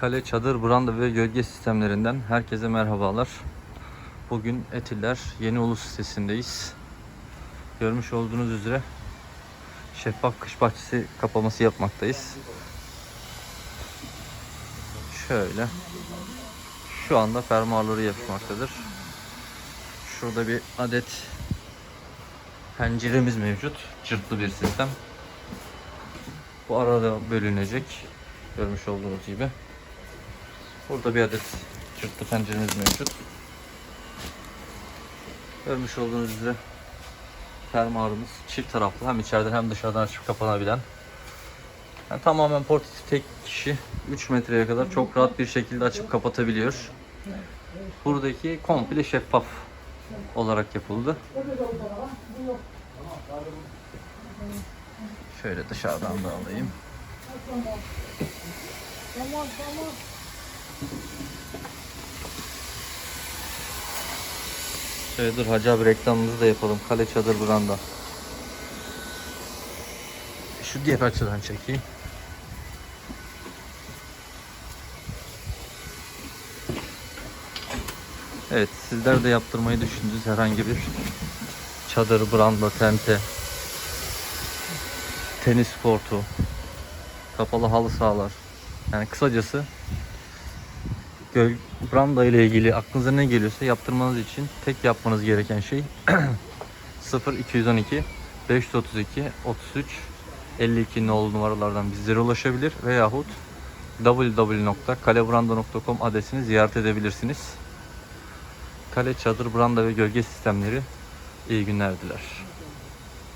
Kale, çadır, branda ve gölge sistemlerinden herkese merhabalar. Bugün Etiller Yeni Ulus sitesindeyiz. Görmüş olduğunuz üzere şeffaf kış bahçesi kapaması yapmaktayız. Şöyle. Şu anda fermuarları yapmaktadır. Şurada bir adet penceremiz mevcut. Cırtlı bir sistem. Bu arada bölünecek. Görmüş olduğunuz gibi. Burada bir adet cırtlı penceremiz mevcut. Görmüş olduğunuz üzere fermuarımız çift taraflı. Hem içeriden hem dışarıdan açıp kapanabilen. Yani tamamen portatif tek kişi 3 metreye kadar çok rahat bir şekilde açıp kapatabiliyor. Buradaki komple şeffaf olarak yapıldı. Şöyle dışarıdan da alayım. Şöyle dur Hacı abi reklamımızı da yapalım. Kale çadır branda. Şu diğer açıdan çekeyim. Evet sizler de yaptırmayı düşündüğünüz herhangi bir çadır, branda, tente, tenis sportu, kapalı halı sahalar. Yani kısacası branda ile ilgili aklınıza ne geliyorsa yaptırmanız için tek yapmanız gereken şey 0 212 532 33 52 nolu numaralardan bizlere ulaşabilir veyahut www.kalebranda.com adresini ziyaret edebilirsiniz. Kale, çadır, branda ve gölge sistemleri iyi günler diler.